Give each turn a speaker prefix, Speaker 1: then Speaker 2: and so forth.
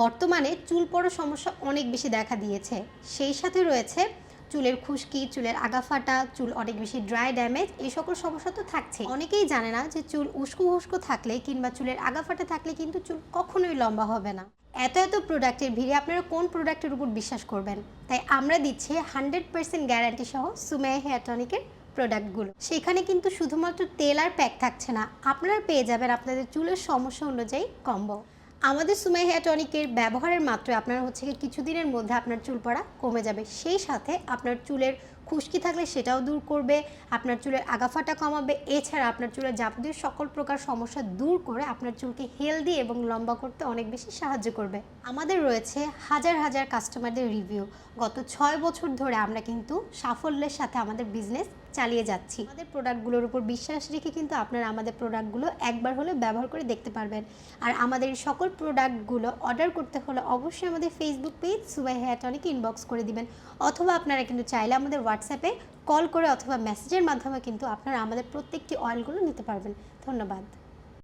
Speaker 1: বর্তমানে চুল পড়ার সমস্যা অনেক বেশি দেখা দিয়েছে। সেই সাথে রয়েছে চুলের খুশকি, চুলের আগা ফাটা, চুল অনেক বেশি ড্রাই ড্যামেজ এই সকল সমস্যা তো থাকছে। অনেকেই জানে না যে চুল উস্কো উস্কো থাকলে কিংবা চুলের আগা ফাটা থাকলে কিন্তু চুল কখনোই লম্বা হবে না। এত এত প্রোডাক্টের ভিড়ে আপনারা কোন প্রোডাক্টের উপর বিশ্বাস করবেন? তাই আমরা দিচ্ছি হান্ড্রেড পার্সেন্ট গ্যারান্টি সহ সুমেয়া হেয়ার টনিকের প্রোডাক্টগুলো সেখানে কিন্তু শুধুমাত্র তেল আর প্যাক থাকছে না, আপনারা পেয়ে যাবেন আপনাদের চুলের সমস্যা অনুযায়ী কম্বো আমাদের সুমাই হেয়ার টনিকের ব্যবহারের মাত্র আপনার হচ্ছে কিছুদিনের মধ্যে আপনার চুল পড়া কমে যাবে। সেই সাথে আপনার চুলের খুশকি থাকলে সেটাও দূর করবে, আপনার চুলের আগাফাটা কমাবে, এছাড়া আপনার চুলের যাবতীয় সকল প্রকার সমস্যা দূর করে আপনার চুলকে হেলদি এবং লম্বা করতে অনেক বেশি সাহায্য করবে। আমাদের রয়েছে হাজার হাজার কাস্টমারদের রিভিউ। গত ছয় বছর ধরে আমরা কিন্তু সাফল্যের সাথে আমাদের বিজনেস চালিয়ে যাচ্ছি। আমাদের প্রোডাক্টগুলোর উপর বিশ্বাস রেখে কিন্তু আপনারা আমাদের প্রোডাক্টগুলো একবার হলে ব্যবহার করে দেখতে পারবেন। আর আমাদের সকল প্রোডাক্টগুলো অর্ডার করতে হলে অবশ্যই আমাদের ফেসবুক পেজ সুবাই হেয়ার টনিক ইনবক্স করে দিবেন। অথবা আপনারা কিন্তু চাইলে আমাদের হোয়াটসঅ্যাপে কল করে অথবা মেসেজের মাধ্যমে কিন্তু আপনারা আমাদের প্রত্যেকটি অয়েলগুলো নিতে পারবেন। ধন্যবাদ।